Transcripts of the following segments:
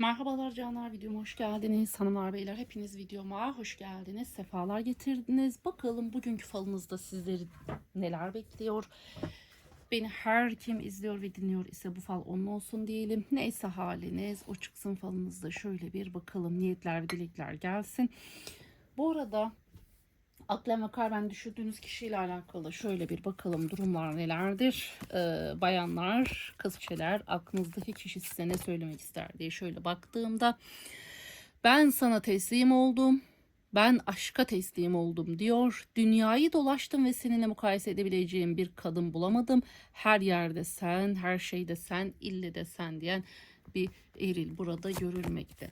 Merhabalar canlar videoma hoş geldiniz. Hanımlar beyler hepiniz videoma hoş geldiniz. Sefalar getirdiniz. Bakalım bugünkü falınızda sizleri neler bekliyor. Beni her kim izliyor ve dinliyor ise bu fal onun olsun diyelim. Neyse haliniz o çıksın falınızda şöyle bir bakalım niyetler ve dilekler gelsin. Bu arada Aklem ve kalben düşürdüğünüz kişiyle alakalı şöyle bir bakalım durumlar nelerdir. Ee, bayanlar, kızçeler aklınızdaki kişi size ne söylemek ister diye şöyle baktığımda ben sana teslim oldum. Ben aşka teslim oldum diyor. Dünyayı dolaştım ve seninle mukayese edebileceğim bir kadın bulamadım. Her yerde sen, her şeyde sen, ille de sen diyen bir eril burada görülmekte.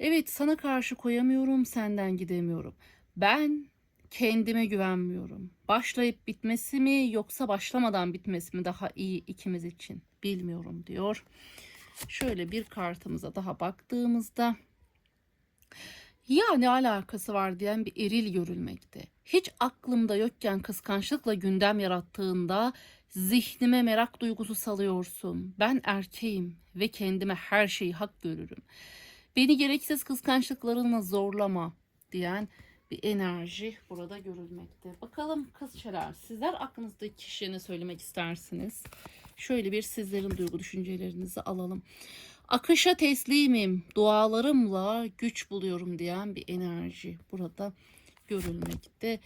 Evet sana karşı koyamıyorum, senden gidemiyorum. Ben kendime güvenmiyorum. Başlayıp bitmesi mi yoksa başlamadan bitmesi mi daha iyi ikimiz için bilmiyorum diyor. Şöyle bir kartımıza daha baktığımızda ya ne alakası var diyen bir eril görülmekte. Hiç aklımda yokken kıskançlıkla gündem yarattığında zihnime merak duygusu salıyorsun. Ben erkeğim ve kendime her şeyi hak görürüm. Beni gereksiz kıskançlıklarınla zorlama diyen bir enerji burada görülmekte. Bakalım kızçalar sizler aklınızdaki kişiye ne söylemek istersiniz? Şöyle bir sizlerin duygu düşüncelerinizi alalım. Akışa teslimim, dualarımla güç buluyorum diyen bir enerji burada görülmekte.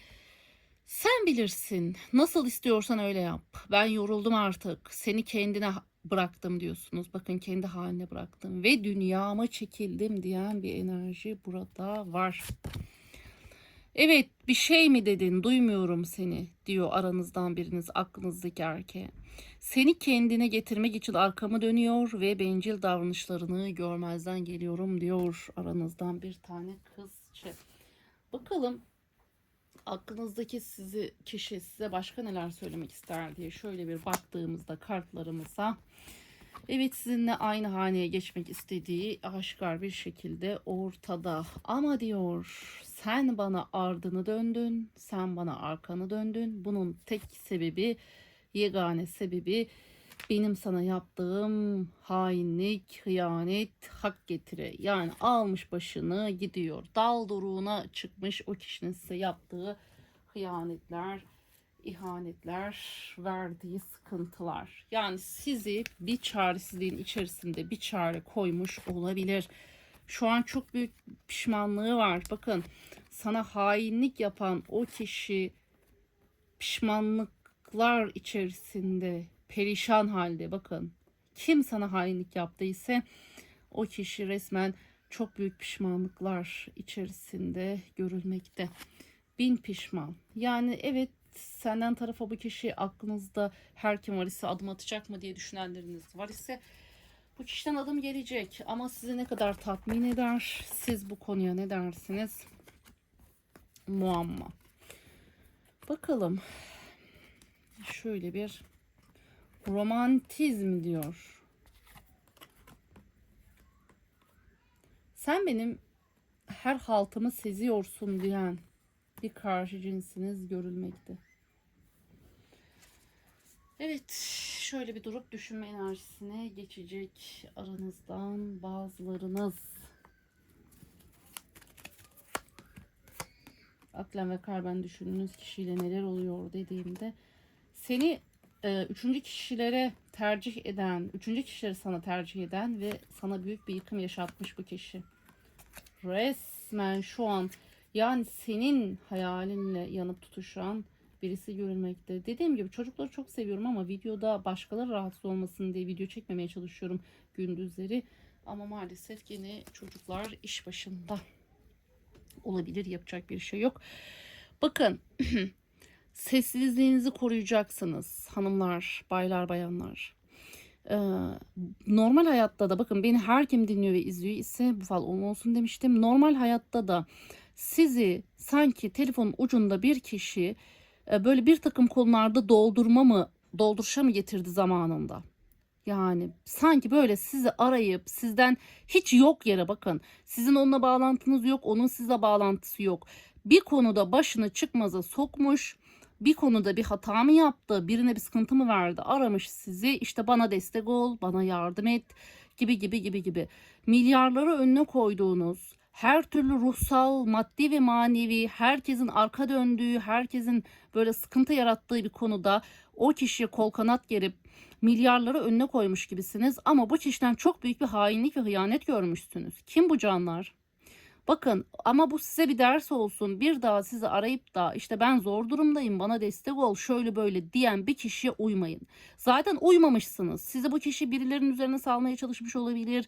Sen bilirsin. Nasıl istiyorsan öyle yap. Ben yoruldum artık. Seni kendine bıraktım diyorsunuz. Bakın kendi haline bıraktım ve dünyama çekildim diyen bir enerji burada var. Evet bir şey mi dedin duymuyorum seni diyor aranızdan biriniz aklınızdaki erkeğe. Seni kendine getirmek için arkamı dönüyor ve bencil davranışlarını görmezden geliyorum diyor aranızdan bir tane kızçı. Bakalım aklınızdaki sizi kişi size başka neler söylemek ister diye şöyle bir baktığımızda kartlarımıza Evet sizinle aynı haneye geçmek istediği aşikar bir şekilde ortada. Ama diyor sen bana ardını döndün, sen bana arkanı döndün. Bunun tek sebebi, yegane sebebi benim sana yaptığım hainlik, hıyanet, hak getire. Yani almış başını gidiyor. Dal duruğuna çıkmış o kişinin size yaptığı hıyanetler, ihanetler, verdiği sıkıntılar. Yani sizi bir çaresizliğin içerisinde bir çare koymuş olabilir. Şu an çok büyük pişmanlığı var. Bakın sana hainlik yapan o kişi pişmanlıklar içerisinde perişan halde bakın. Kim sana hainlik yaptıysa o kişi resmen çok büyük pişmanlıklar içerisinde görülmekte. Bin pişman. Yani evet senden tarafa bu kişi aklınızda her kim var ise adım atacak mı diye düşünenleriniz var ise bu kişiden adım gelecek ama sizi ne kadar tatmin eder? Siz bu konuya ne dersiniz? Muamma. Bakalım. Şöyle bir romantizm diyor. Sen benim her haltımı seziyorsun diyen bir karşı cinsiniz görülmekte. Evet, şöyle bir durup düşünme enerjisine geçecek aranızdan bazılarınız. Aklen ve kalben düşündüğünüz kişiyle neler oluyor dediğimde seni e, üçüncü kişilere tercih eden, üçüncü kişileri sana tercih eden ve sana büyük bir yıkım yaşatmış bu kişi. Resmen şu an yani senin hayalinle yanıp tutuşan birisi görülmekte. Dediğim gibi çocukları çok seviyorum ama videoda başkaları rahatsız olmasın diye video çekmemeye çalışıyorum gündüzleri. Ama maalesef yine çocuklar iş başında olabilir. Yapacak bir şey yok. Bakın sessizliğinizi koruyacaksınız hanımlar, baylar, bayanlar. Ee, normal hayatta da bakın beni her kim dinliyor ve izliyor ise bu fal olsun demiştim. Normal hayatta da sizi sanki telefonun ucunda bir kişi e, böyle bir takım konularda doldurma mı dolduruşa mı getirdi zamanında. Yani sanki böyle sizi arayıp sizden hiç yok yere bakın. Sizin onunla bağlantınız yok, onun sizle bağlantısı yok. Bir konuda başını çıkmaza sokmuş, bir konuda bir hata mı yaptı, birine bir sıkıntı mı verdi, aramış sizi. işte bana destek ol, bana yardım et. gibi gibi gibi gibi milyarları önüne koyduğunuz her türlü ruhsal, maddi ve manevi herkesin arka döndüğü, herkesin böyle sıkıntı yarattığı bir konuda o kişiye kol kanat gerip milyarları önüne koymuş gibisiniz ama bu kişiden çok büyük bir hainlik ve hıyanet görmüşsünüz. Kim bu canlar? Bakın ama bu size bir ders olsun. Bir daha sizi arayıp da işte ben zor durumdayım bana destek ol şöyle böyle diyen bir kişiye uymayın. Zaten uymamışsınız. Sizi bu kişi birilerinin üzerine salmaya çalışmış olabilir.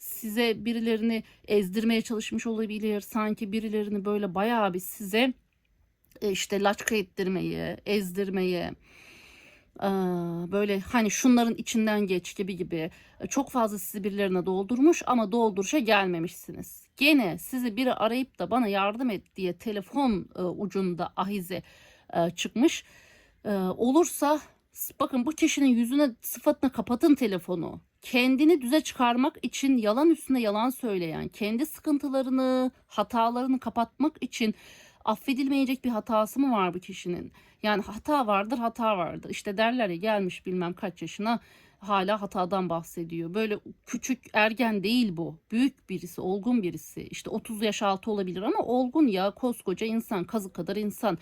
Size birilerini ezdirmeye çalışmış olabilir. Sanki birilerini böyle bayağı bir size e, işte laçka ettirmeyi, ezdirmeyi, e, böyle hani şunların içinden geç gibi gibi e, çok fazla sizi birilerine doldurmuş ama dolduruşa gelmemişsiniz. Gene sizi biri arayıp da bana yardım et diye telefon ucunda ahize çıkmış olursa bakın bu kişinin yüzüne sıfatına kapatın telefonu. Kendini düze çıkarmak için yalan üstüne yalan söyleyen, kendi sıkıntılarını, hatalarını kapatmak için affedilmeyecek bir hatası mı var bu kişinin? Yani hata vardır, hata vardır. İşte derler ya gelmiş bilmem kaç yaşına hala hatadan bahsediyor. Böyle küçük ergen değil bu. Büyük birisi, olgun birisi. İşte 30 yaş altı olabilir ama olgun ya koskoca insan, kazı kadar insan.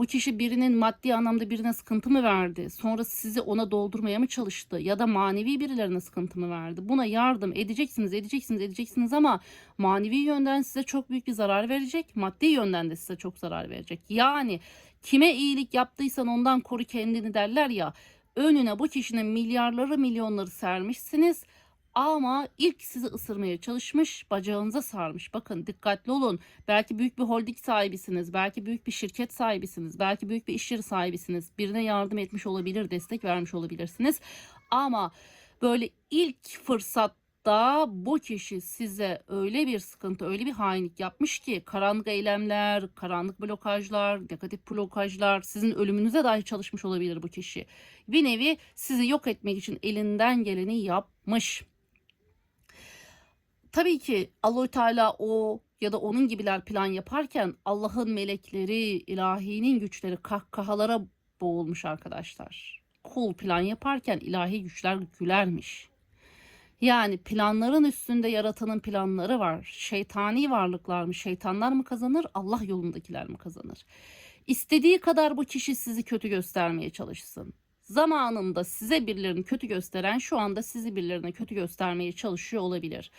Bu kişi birinin maddi anlamda birine sıkıntı mı verdi? Sonra sizi ona doldurmaya mı çalıştı? Ya da manevi birilerine sıkıntı mı verdi? Buna yardım edeceksiniz, edeceksiniz, edeceksiniz ama manevi yönden size çok büyük bir zarar verecek. Maddi yönden de size çok zarar verecek. Yani kime iyilik yaptıysan ondan koru kendini derler ya. Önüne bu kişinin milyarları milyonları sermişsiniz ama ilk sizi ısırmaya çalışmış, bacağınıza sarmış. Bakın dikkatli olun. Belki büyük bir holding sahibisiniz, belki büyük bir şirket sahibisiniz, belki büyük bir iş yeri sahibisiniz. Birine yardım etmiş olabilir, destek vermiş olabilirsiniz. Ama böyle ilk fırsatta bu kişi size öyle bir sıkıntı, öyle bir hainlik yapmış ki karanlık eylemler, karanlık blokajlar, negatif blokajlar, sizin ölümünüze dahi çalışmış olabilir bu kişi. Bir nevi sizi yok etmek için elinden geleni yapmış. Tabii ki Allahü Teala o ya da onun gibiler plan yaparken Allah'ın melekleri, ilahinin güçleri kahkahalara boğulmuş arkadaşlar. Kul plan yaparken ilahi güçler gülermiş. Yani planların üstünde yaratanın planları var. Şeytani varlıklar mı, şeytanlar mı kazanır, Allah yolundakiler mi kazanır? İstediği kadar bu kişi sizi kötü göstermeye çalışsın. Zamanında size birilerini kötü gösteren şu anda sizi birilerine kötü göstermeye çalışıyor olabilir.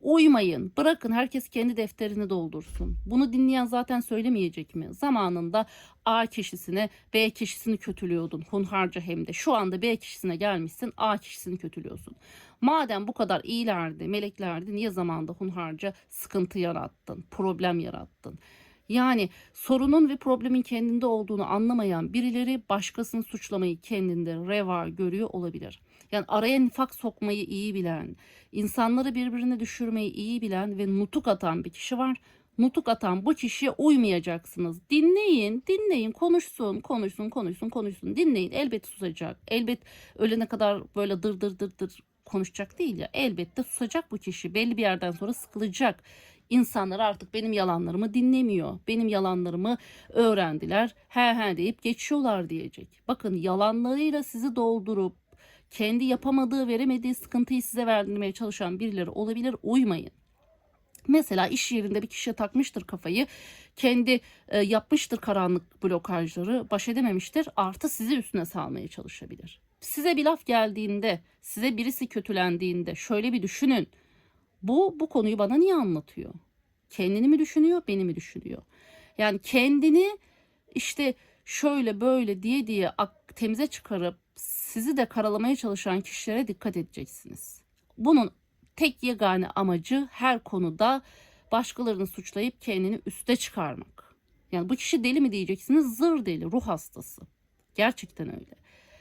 Uymayın. Bırakın herkes kendi defterini doldursun. Bunu dinleyen zaten söylemeyecek mi? Zamanında A kişisine B kişisini kötülüyordun hunharca hem de. Şu anda B kişisine gelmişsin A kişisini kötülüyorsun. Madem bu kadar iyilerdi, meleklerdi niye zamanda hunharca sıkıntı yarattın, problem yarattın? Yani sorunun ve problemin kendinde olduğunu anlamayan birileri başkasını suçlamayı kendinde reva görüyor olabilir. Yani araya nifak sokmayı iyi bilen, insanları birbirine düşürmeyi iyi bilen ve nutuk atan bir kişi var. Nutuk atan bu kişiye uymayacaksınız. Dinleyin, dinleyin, konuşsun, konuşsun, konuşsun, konuşsun. Dinleyin, elbet susacak. Elbet ölene kadar böyle dır dır dır dır konuşacak değil ya. Elbette susacak bu kişi. Belli bir yerden sonra sıkılacak. İnsanlar artık benim yalanlarımı dinlemiyor. Benim yalanlarımı öğrendiler. He he deyip geçiyorlar diyecek. Bakın yalanlarıyla sizi doldurup kendi yapamadığı, veremediği sıkıntıyı size verdirmeye çalışan birileri olabilir. Uymayın. Mesela iş yerinde bir kişiye takmıştır kafayı. Kendi e, yapmıştır karanlık blokajları, baş edememiştir. Artı sizi üstüne salmaya çalışabilir. Size bir laf geldiğinde, size birisi kötülendiğinde şöyle bir düşünün. Bu bu konuyu bana niye anlatıyor? Kendini mi düşünüyor, beni mi düşünüyor? Yani kendini işte şöyle böyle diye diye temize çıkarıp sizi de karalamaya çalışan kişilere dikkat edeceksiniz. Bunun tek yegane amacı her konuda başkalarını suçlayıp kendini üste çıkarmak. Yani bu kişi deli mi diyeceksiniz? Zır deli, ruh hastası. Gerçekten öyle.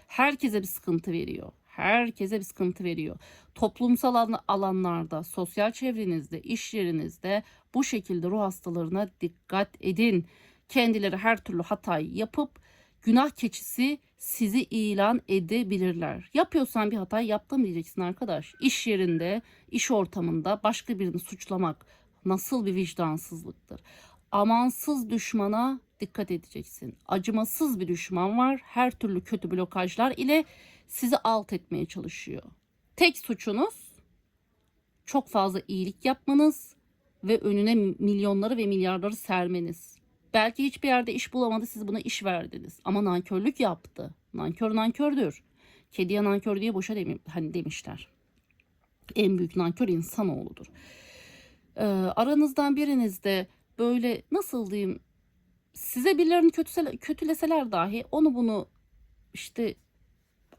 Herkese bir sıkıntı veriyor. Herkese bir sıkıntı veriyor. Toplumsal alanlarda, sosyal çevrenizde, iş yerinizde bu şekilde ruh hastalarına dikkat edin. Kendileri her türlü hatayı yapıp günah keçisi sizi ilan edebilirler. Yapıyorsan bir hata yaptım diyeceksin arkadaş. İş yerinde, iş ortamında başka birini suçlamak nasıl bir vicdansızlıktır. Amansız düşmana dikkat edeceksin. Acımasız bir düşman var. Her türlü kötü blokajlar ile sizi alt etmeye çalışıyor. Tek suçunuz çok fazla iyilik yapmanız ve önüne milyonları ve milyarları sermeniz. Belki hiçbir yerde iş bulamadı siz buna iş verdiniz ama nankörlük yaptı. Nankör nankördür. Kediye nankör diye boşa demi, hani demişler. En büyük nankör insanoğludur. Ee, aranızdan biriniz de böyle nasıl diyeyim size birilerini kötüse, kötüleseler dahi onu bunu işte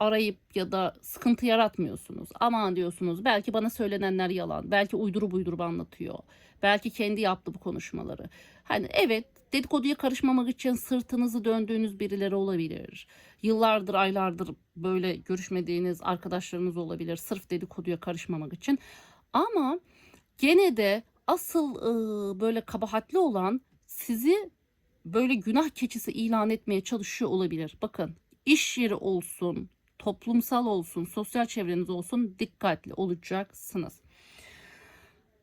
arayıp ya da sıkıntı yaratmıyorsunuz. Aman diyorsunuz belki bana söylenenler yalan. Belki uyduru buydurup anlatıyor. Belki kendi yaptı bu konuşmaları. Hani evet dedikoduya karışmamak için sırtınızı döndüğünüz birileri olabilir. Yıllardır aylardır böyle görüşmediğiniz arkadaşlarınız olabilir. Sırf dedikoduya karışmamak için. Ama gene de asıl ıı, böyle kabahatli olan sizi böyle günah keçisi ilan etmeye çalışıyor olabilir. Bakın iş yeri olsun, toplumsal olsun, sosyal çevreniz olsun dikkatli olacaksınız.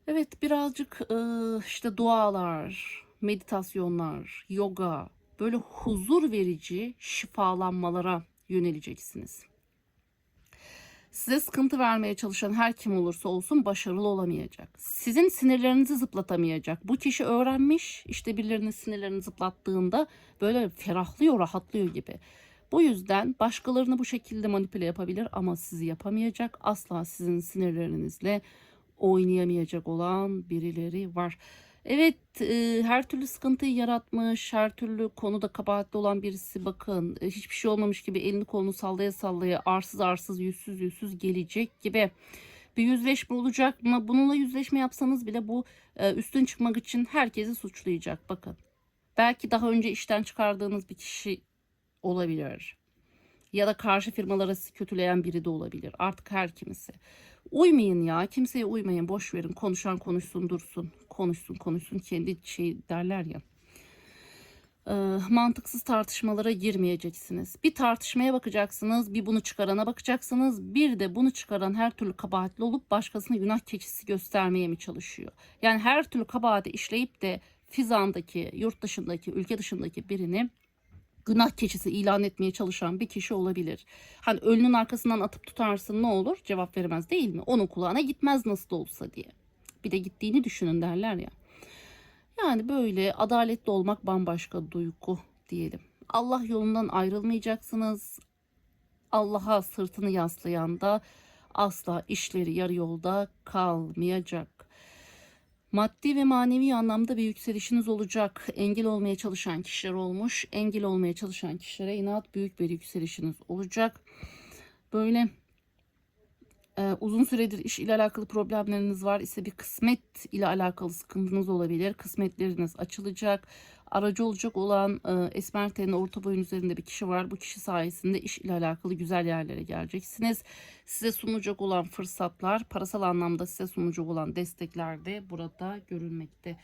Evet birazcık ıı, işte dualar, meditasyonlar, yoga, böyle huzur verici şifalanmalara yöneleceksiniz. Size sıkıntı vermeye çalışan her kim olursa olsun başarılı olamayacak. Sizin sinirlerinizi zıplatamayacak. Bu kişi öğrenmiş işte birilerinin sinirlerini zıplattığında böyle ferahlıyor, rahatlıyor gibi. Bu yüzden başkalarını bu şekilde manipüle yapabilir ama sizi yapamayacak. Asla sizin sinirlerinizle oynayamayacak olan birileri var. Evet e, her türlü sıkıntıyı yaratmış, her türlü konuda kabahatli olan birisi bakın e, hiçbir şey olmamış gibi elini kolunu sallaya sallaya arsız arsız yüzsüz yüzsüz gelecek gibi bir yüzleşme olacak mı? Bununla yüzleşme yapsanız bile bu e, üstün çıkmak için herkesi suçlayacak bakın. Belki daha önce işten çıkardığınız bir kişi olabilir. Ya da karşı firmalara kötüleyen biri de olabilir. Artık her kimisi. Uymayın ya. Kimseye uymayın. Boş verin. Konuşan konuşsun dursun. Konuşsun konuşsun. Kendi şey derler ya. Ee, mantıksız tartışmalara girmeyeceksiniz. Bir tartışmaya bakacaksınız. Bir bunu çıkarana bakacaksınız. Bir de bunu çıkaran her türlü kabahatli olup başkasına günah keçisi göstermeye mi çalışıyor? Yani her türlü kabahati işleyip de Fizan'daki, yurt dışındaki, ülke dışındaki birini günah keçisi ilan etmeye çalışan bir kişi olabilir. Hani ölünün arkasından atıp tutarsın ne olur? Cevap veremez değil mi? Onun kulağına gitmez nasıl olsa diye. Bir de gittiğini düşünün derler ya. Yani böyle adaletli olmak bambaşka duygu diyelim. Allah yolundan ayrılmayacaksınız. Allah'a sırtını yaslayan da asla işleri yarı yolda kalmayacak. Maddi ve manevi anlamda bir yükselişiniz olacak. Engel olmaya çalışan kişiler olmuş. Engel olmaya çalışan kişilere inat büyük bir yükselişiniz olacak. Böyle e, uzun süredir iş ile alakalı problemleriniz var ise bir kısmet ile alakalı sıkıntınız olabilir. Kısmetleriniz açılacak. Aracı olacak olan e, esmer tenli orta boyun üzerinde bir kişi var. Bu kişi sayesinde iş ile alakalı güzel yerlere geleceksiniz. Size sunacak olan fırsatlar, parasal anlamda size sunacak olan destekler de burada görülmekte.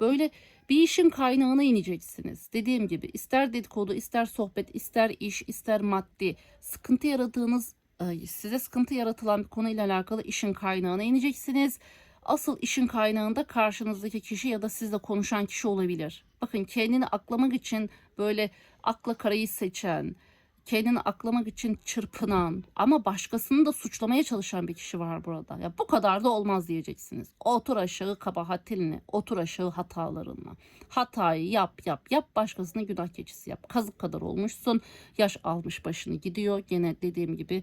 Böyle bir işin kaynağına ineceksiniz. Dediğim gibi ister dedikodu, ister sohbet, ister iş, ister maddi sıkıntı yaradığınız e, size sıkıntı yaratılan bir konuyla alakalı işin kaynağına ineceksiniz. Asıl işin kaynağında karşınızdaki kişi ya da sizle konuşan kişi olabilir. Bakın kendini aklamak için böyle akla karayı seçen, kendini aklamak için çırpınan ama başkasını da suçlamaya çalışan bir kişi var burada. Ya bu kadar da olmaz diyeceksiniz. Otur aşağı kabahatinle, otur aşağı hatalarınla. Hatayı yap yap yap başkasını günah keçisi yap. Kazık kadar olmuşsun. Yaş almış başını gidiyor. Gene dediğim gibi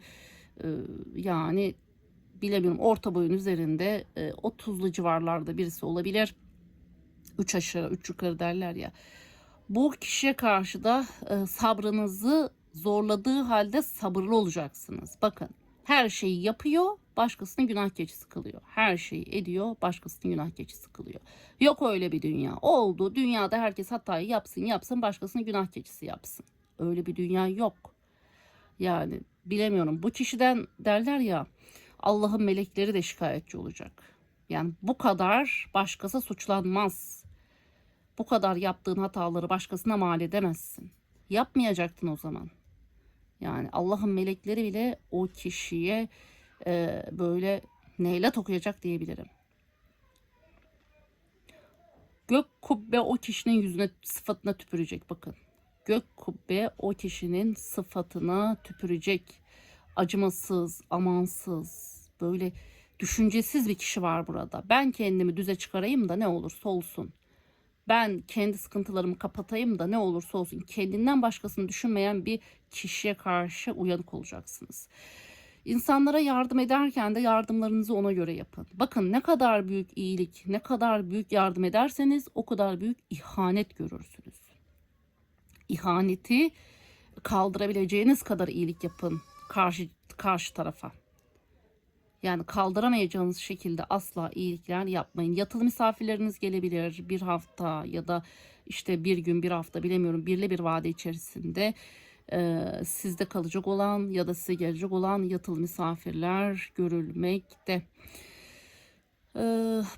yani bilemiyorum orta boyun üzerinde e, 30'lu civarlarda birisi olabilir. 3 aşağı 3 yukarı derler ya. Bu kişiye karşı da e, sabrınızı zorladığı halde sabırlı olacaksınız. Bakın her şeyi yapıyor başkasının günah keçisi kılıyor. Her şeyi ediyor başkasının günah keçisi kılıyor. Yok öyle bir dünya. Oldu dünyada herkes hatayı yapsın yapsın başkasının günah keçisi yapsın. Öyle bir dünya yok. Yani bilemiyorum bu kişiden derler ya Allah'ın melekleri de şikayetçi olacak. Yani bu kadar başkası suçlanmaz. Bu kadar yaptığın hataları başkasına mal edemezsin. Yapmayacaktın o zaman. Yani Allah'ın melekleri bile o kişiye e, böyle neyle okuyacak diyebilirim. Gök kubbe o kişinin yüzüne sıfatına tüpürecek bakın. Gök kubbe o kişinin sıfatına tüpürecek. Acımasız, amansız, böyle düşüncesiz bir kişi var burada. Ben kendimi düze çıkarayım da ne olursa olsun. Ben kendi sıkıntılarımı kapatayım da ne olursa olsun. Kendinden başkasını düşünmeyen bir kişiye karşı uyanık olacaksınız. İnsanlara yardım ederken de yardımlarınızı ona göre yapın. Bakın ne kadar büyük iyilik, ne kadar büyük yardım ederseniz o kadar büyük ihanet görürsünüz. İhaneti kaldırabileceğiniz kadar iyilik yapın karşı karşı tarafa. Yani kaldıramayacağınız şekilde asla iyilikler yapmayın. Yatılı misafirleriniz gelebilir bir hafta ya da işte bir gün bir hafta bilemiyorum birli bir vade içerisinde e, sizde kalacak olan ya da size gelecek olan yatılı misafirler görülmekte. E,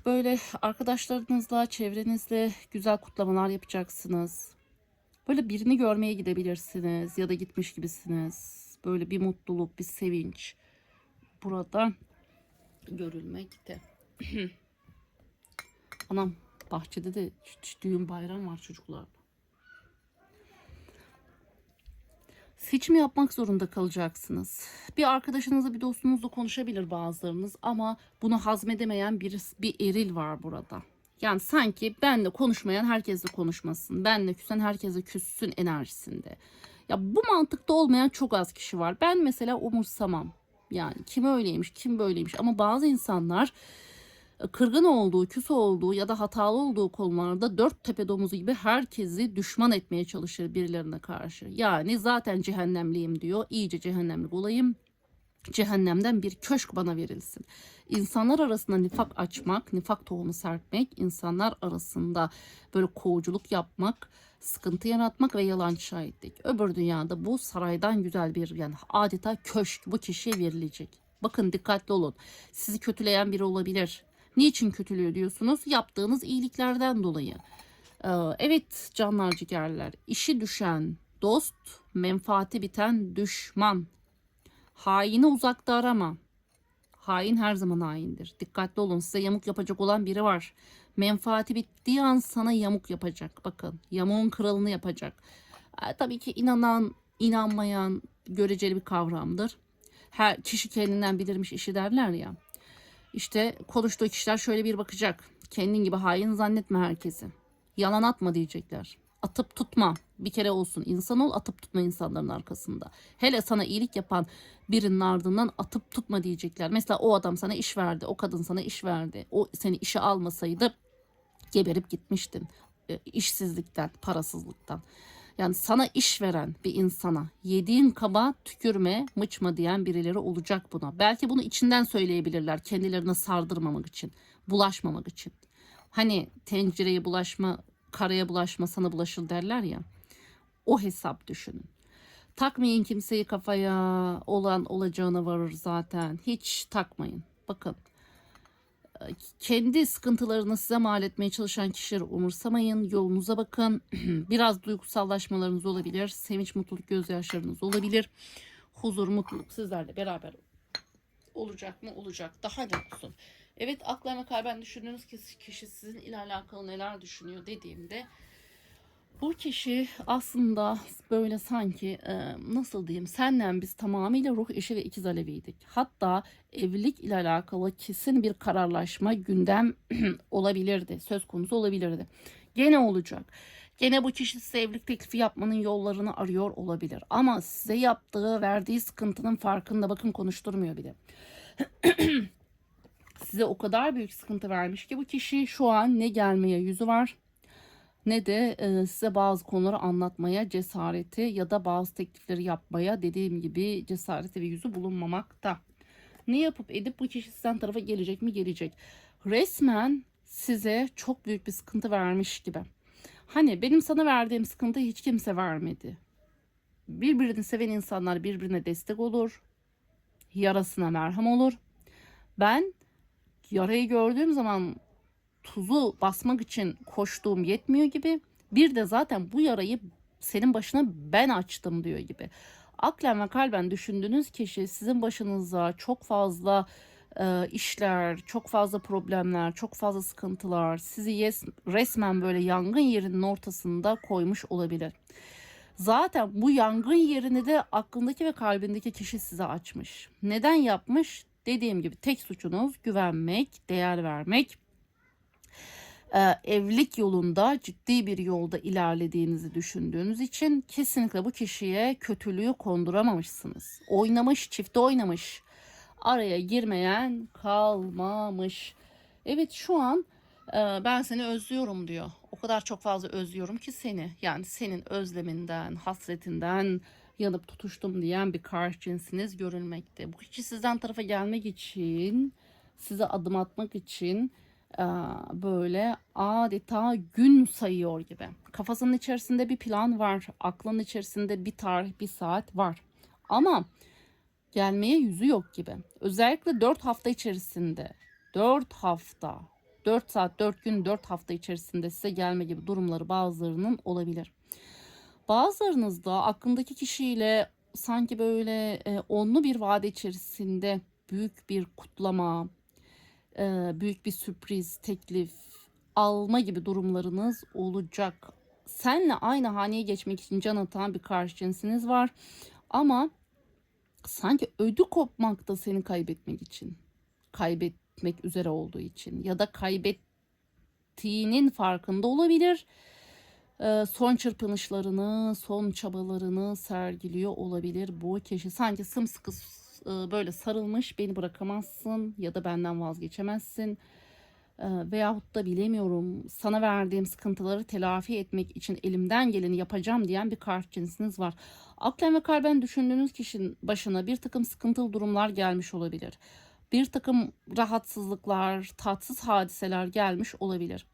böyle arkadaşlarınızla, çevrenizle güzel kutlamalar yapacaksınız. Böyle birini görmeye gidebilirsiniz ya da gitmiş gibisiniz. Böyle bir mutluluk, bir sevinç burada görülmekte. Anam bahçede de düğün bayram var çocuklar. Seçim yapmak zorunda kalacaksınız. Bir arkadaşınızla bir dostunuzla konuşabilir bazılarınız ama bunu hazmedemeyen bir, bir eril var burada. Yani sanki benle konuşmayan herkesle konuşmasın. Benle küsen herkese küssün enerjisinde. Ya bu mantıkta olmayan çok az kişi var. Ben mesela umursamam. Yani kim öyleymiş, kim böyleymiş. Ama bazı insanlar e, kırgın olduğu, küs olduğu ya da hatalı olduğu konularda dört tepe domuzu gibi herkesi düşman etmeye çalışır birilerine karşı. Yani zaten cehennemliyim diyor. İyice cehennemlik olayım. Cehennemden bir köşk bana verilsin. İnsanlar arasında nifak açmak, nifak tohumu serpmek, insanlar arasında böyle kovuculuk yapmak, sıkıntı yaratmak ve yalan şahitlik. Öbür dünyada bu saraydan güzel bir yani adeta köşk bu kişiye verilecek. Bakın dikkatli olun. Sizi kötüleyen biri olabilir. Niçin kötülüyor diyorsunuz? Yaptığınız iyiliklerden dolayı. Ee, evet canlar ciğerler. işi düşen dost, menfaati biten düşman. Haini uzakta arama. Hain her zaman haindir. Dikkatli olun. Size yamuk yapacak olan biri var. Menfaati bittiği an sana yamuk yapacak. Bakın yamuğun kralını yapacak. E, tabii ki inanan, inanmayan göreceli bir kavramdır. Her kişi kendinden bilirmiş işi derler ya. İşte konuştuğu kişiler şöyle bir bakacak. Kendin gibi hain zannetme herkesi. Yalan atma diyecekler. Atıp tutma. Bir kere olsun insan ol atıp tutma insanların arkasında. Hele sana iyilik yapan birinin ardından atıp tutma diyecekler. Mesela o adam sana iş verdi. O kadın sana iş verdi. O seni işe almasaydı geberip gitmiştin. E, işsizlikten, parasızlıktan. Yani sana iş veren bir insana yediğin kaba tükürme, mıçma diyen birileri olacak buna. Belki bunu içinden söyleyebilirler kendilerine sardırmamak için, bulaşmamak için. Hani tencereye bulaşma, karaya bulaşma sana bulaşır derler ya. O hesap düşünün. Takmayın kimseyi kafaya olan olacağına varır zaten. Hiç takmayın. Bakın kendi sıkıntılarını size mal etmeye çalışan kişileri umursamayın. Yolunuza bakın. Biraz duygusallaşmalarınız olabilir. Sevinç, mutluluk, gözyaşlarınız olabilir. Huzur, mutluluk sizlerle beraber olacak mı? Olacak. Daha ne olsun? Evet aklarına kalben düşündüğünüz kişi sizin ile alakalı neler düşünüyor dediğimde bu kişi aslında böyle sanki e, nasıl diyeyim senden biz tamamıyla ruh eşi ve ikiz aleviydik. Hatta evlilik ile alakalı kesin bir kararlaşma gündem olabilirdi. Söz konusu olabilirdi. Gene olacak. Gene bu kişi size evlilik teklifi yapmanın yollarını arıyor olabilir. Ama size yaptığı, verdiği sıkıntının farkında bakın konuşturmuyor bile. size o kadar büyük sıkıntı vermiş ki bu kişi şu an ne gelmeye yüzü var ne de e, size bazı konuları anlatmaya cesareti ya da bazı teklifleri yapmaya dediğim gibi cesareti ve yüzü bulunmamakta. Ne yapıp edip bu kişi sizden tarafa gelecek mi? Gelecek. Resmen size çok büyük bir sıkıntı vermiş gibi. Hani benim sana verdiğim sıkıntı hiç kimse vermedi. Birbirini seven insanlar birbirine destek olur. Yarasına merhem olur. Ben yarayı gördüğüm zaman tuzu basmak için koştuğum yetmiyor gibi bir de zaten bu yarayı senin başına ben açtım diyor gibi. Aklen ve kalben düşündüğünüz kişi sizin başınıza çok fazla e, işler, çok fazla problemler, çok fazla sıkıntılar sizi yes, resmen böyle yangın yerinin ortasında koymuş olabilir. Zaten bu yangın yerini de aklındaki ve kalbindeki kişi size açmış. Neden yapmış? Dediğim gibi tek suçunuz güvenmek, değer vermek. Ee, evlilik yolunda ciddi bir yolda ilerlediğinizi düşündüğünüz için kesinlikle bu kişiye kötülüğü konduramamışsınız. Oynamış, çifte oynamış. Araya girmeyen kalmamış. Evet şu an e, ben seni özlüyorum diyor. O kadar çok fazla özlüyorum ki seni. Yani senin özleminden, hasretinden yanıp tutuştum diyen bir karşı cinsiniz görülmekte. Bu kişi sizden tarafa gelmek için, size adım atmak için e, böyle adeta gün sayıyor gibi. Kafasının içerisinde bir plan var. Aklının içerisinde bir tarih, bir saat var. Ama gelmeye yüzü yok gibi. Özellikle 4 hafta içerisinde 4 hafta 4 saat 4 gün 4 hafta içerisinde size gelme gibi durumları bazılarının olabilir. Bazılarınız da aklındaki kişiyle sanki böyle e, onlu bir vade içerisinde büyük bir kutlama, e, büyük bir sürpriz, teklif alma gibi durumlarınız olacak. Senle aynı haneye geçmek için can atan bir karşı cinsiniz var. Ama sanki ödü kopmakta seni kaybetmek için. Kaybetmek üzere olduğu için ya da kaybettiğinin farkında olabilir. Ee, son çırpınışlarını, son çabalarını sergiliyor olabilir bu kişi. Sanki sımsıkı e, böyle sarılmış beni bırakamazsın ya da benden vazgeçemezsin. Ee, veyahut da bilemiyorum sana verdiğim sıkıntıları telafi etmek için elimden geleni yapacağım diyen bir karşı cinsiniz var. Aklen ve kalben düşündüğünüz kişinin başına bir takım sıkıntılı durumlar gelmiş olabilir. Bir takım rahatsızlıklar, tatsız hadiseler gelmiş olabilir.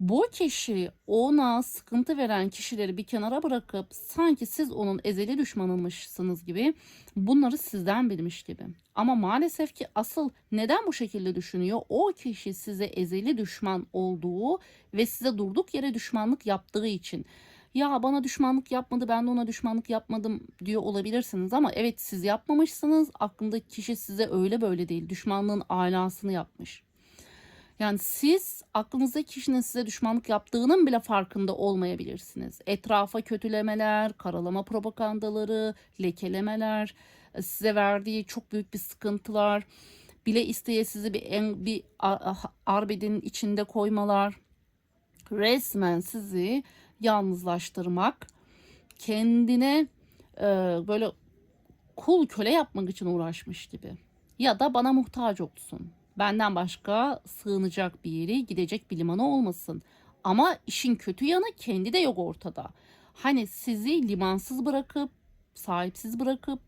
Bu kişi ona sıkıntı veren kişileri bir kenara bırakıp sanki siz onun ezeli düşmanıymışsınız gibi bunları sizden bilmiş gibi. Ama maalesef ki asıl neden bu şekilde düşünüyor? O kişi size ezeli düşman olduğu ve size durduk yere düşmanlık yaptığı için. Ya bana düşmanlık yapmadı ben de ona düşmanlık yapmadım diyor olabilirsiniz ama evet siz yapmamışsınız. Aklındaki kişi size öyle böyle değil düşmanlığın alasını yapmış. Yani siz aklınızdaki kişinin size düşmanlık yaptığının bile farkında olmayabilirsiniz. Etrafa kötülemeler, karalama propagandaları, lekelemeler, e, size verdiği çok büyük bir sıkıntılar, bile isteye sizi bir en, bir arbedenin içinde koymalar, resmen sizi yalnızlaştırmak, kendine e, böyle kul köle yapmak için uğraşmış gibi. Ya da bana muhtaç olsun Benden başka sığınacak bir yeri, gidecek bir limanı olmasın. Ama işin kötü yanı kendi de yok ortada. Hani sizi limansız bırakıp, sahipsiz bırakıp,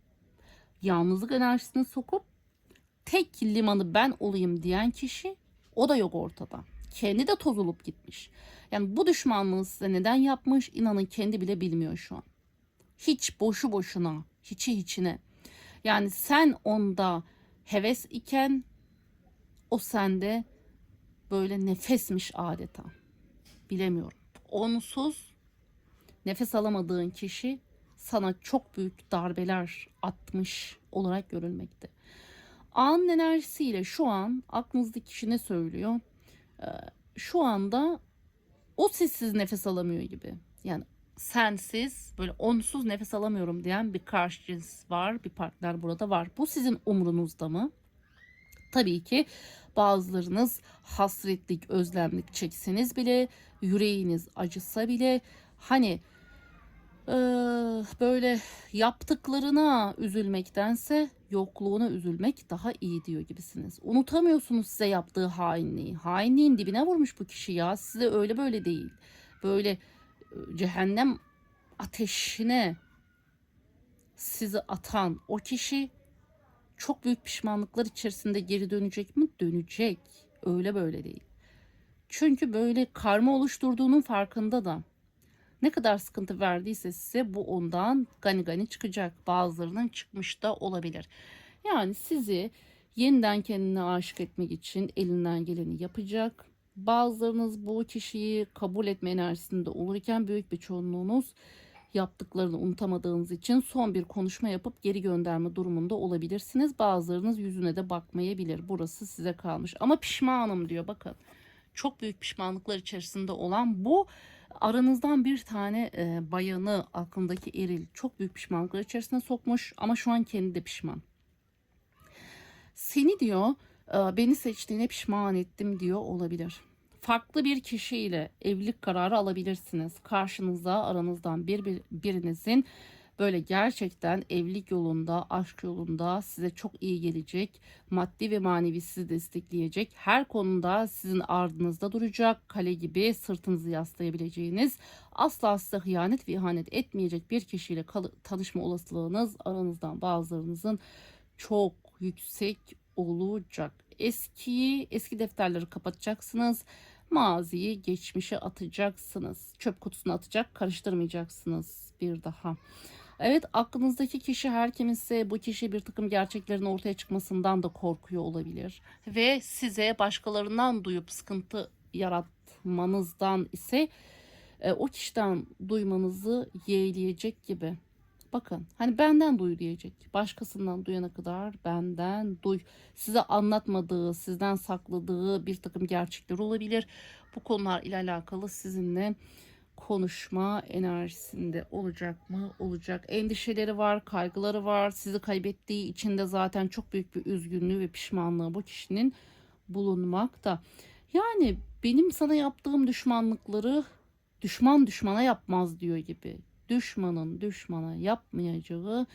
yalnızlık enerjisini sokup tek limanı ben olayım diyen kişi o da yok ortada. Kendi de toz olup gitmiş. Yani bu düşmanlığı size neden yapmış inanın kendi bile bilmiyor şu an. Hiç boşu boşuna, hiçi hiçine. Yani sen onda heves iken o sende böyle nefesmiş adeta. Bilemiyorum. Onsuz nefes alamadığın kişi sana çok büyük darbeler atmış olarak görülmekte. Anın enerjisiyle şu an aklınızdaki kişi ne söylüyor? Ee, şu anda o sessiz nefes alamıyor gibi. Yani sensiz böyle onsuz nefes alamıyorum diyen bir karşı cins var. Bir partner burada var. Bu sizin umrunuzda mı? Tabii ki bazılarınız hasretlik, özlemlik çekseniz bile, yüreğiniz acısa bile hani böyle yaptıklarına üzülmektense yokluğuna üzülmek daha iyi diyor gibisiniz. Unutamıyorsunuz size yaptığı hainliği. Hainliğin dibine vurmuş bu kişi ya. Size öyle böyle değil. Böyle cehennem ateşine sizi atan o kişi çok büyük pişmanlıklar içerisinde geri dönecek mi? Dönecek. Öyle böyle değil. Çünkü böyle karma oluşturduğunun farkında da. Ne kadar sıkıntı verdiyse size bu ondan gani gani çıkacak. Bazılarının çıkmış da olabilir. Yani sizi yeniden kendine aşık etmek için elinden geleni yapacak. Bazılarınız bu kişiyi kabul etme enerjisinde olurken büyük bir çoğunluğunuz yaptıklarını unutamadığınız için son bir konuşma yapıp geri gönderme durumunda olabilirsiniz. Bazılarınız yüzüne de bakmayabilir. Burası size kalmış. Ama pişmanım diyor bakın. Çok büyük pişmanlıklar içerisinde olan bu aranızdan bir tane e, bayanı aklındaki eril çok büyük pişmanlıklar içerisine sokmuş ama şu an kendi de pişman. Seni diyor e, beni seçtiğine pişman ettim diyor olabilir. Farklı bir kişiyle evlilik kararı alabilirsiniz. Karşınıza aranızdan bir, bir birinizin böyle gerçekten evlilik yolunda, aşk yolunda size çok iyi gelecek, maddi ve manevi sizi destekleyecek, her konuda sizin ardınızda duracak, kale gibi sırtınızı yaslayabileceğiniz, asla size hıyanet ve ihanet etmeyecek bir kişiyle tanışma olasılığınız aranızdan bazılarınızın çok yüksek olacak. Eskiyi, eski defterleri kapatacaksınız. Maziyi, geçmişe atacaksınız. Çöp kutusuna atacak, karıştırmayacaksınız bir daha. Evet aklınızdaki kişi her kimse bu kişi bir takım gerçeklerin ortaya çıkmasından da korkuyor olabilir. Ve size başkalarından duyup sıkıntı yaratmanızdan ise e, o kişiden duymanızı yeğleyecek gibi. Bakın hani benden duy diyecek. Başkasından duyana kadar benden duy. Size anlatmadığı, sizden sakladığı bir takım gerçekler olabilir. Bu konular ile alakalı sizinle konuşma enerjisinde olacak mı? Olacak. Endişeleri var, kaygıları var. Sizi kaybettiği için de zaten çok büyük bir üzgünlüğü ve pişmanlığı bu kişinin bulunmakta. Yani benim sana yaptığım düşmanlıkları düşman düşmana yapmaz diyor gibi. Düşmanın düşmana yapmayacağı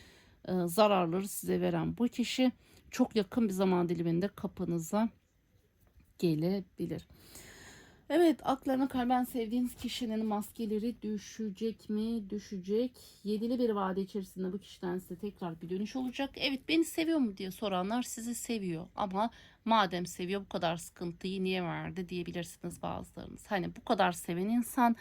e, zararları size veren bu kişi çok yakın bir zaman diliminde kapınıza gelebilir. Evet aklına kalben sevdiğiniz kişinin maskeleri düşecek mi? Düşecek. Yedili bir vade içerisinde bu kişiden size tekrar bir dönüş olacak. Evet beni seviyor mu diye soranlar sizi seviyor. Ama madem seviyor bu kadar sıkıntıyı niye verdi diyebilirsiniz bazılarınız. Hani bu kadar seven insan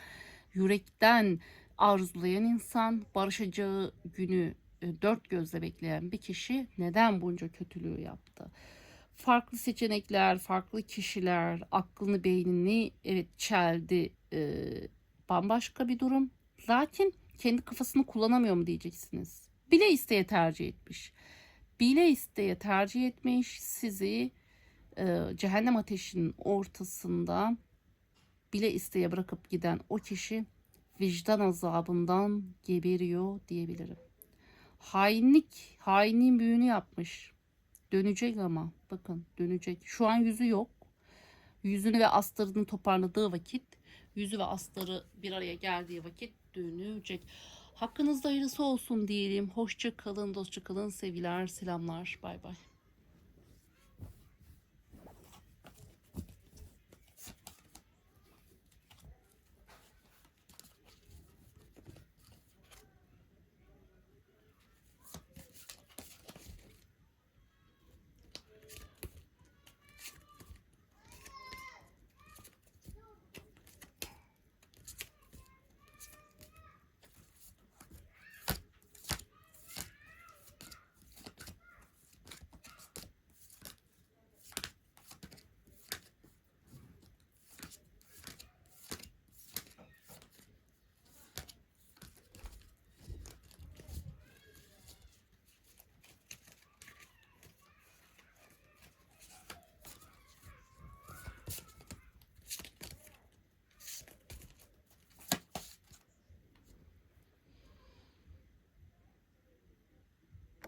yürekten arzulayan insan barışacağı günü e, dört gözle bekleyen bir kişi neden bunca kötülüğü yaptı? farklı seçenekler, farklı kişiler, aklını, beynini evet çeldi. Ee, bambaşka bir durum. Lakin kendi kafasını kullanamıyor mu diyeceksiniz. Bile isteye tercih etmiş. Bile isteye tercih etmiş sizi e, cehennem ateşinin ortasında bile isteye bırakıp giden o kişi vicdan azabından geberiyor diyebilirim. Hainlik, hainliğin büyüğünü yapmış. Dönecek ama bakın dönecek. Şu an yüzü yok. Yüzünü ve astarını toparladığı vakit yüzü ve astarı bir araya geldiği vakit dönecek. Hakkınızda hayırlısı olsun diyelim. Hoşça kalın, dostça kalın. Sevgiler, selamlar. Bay bay.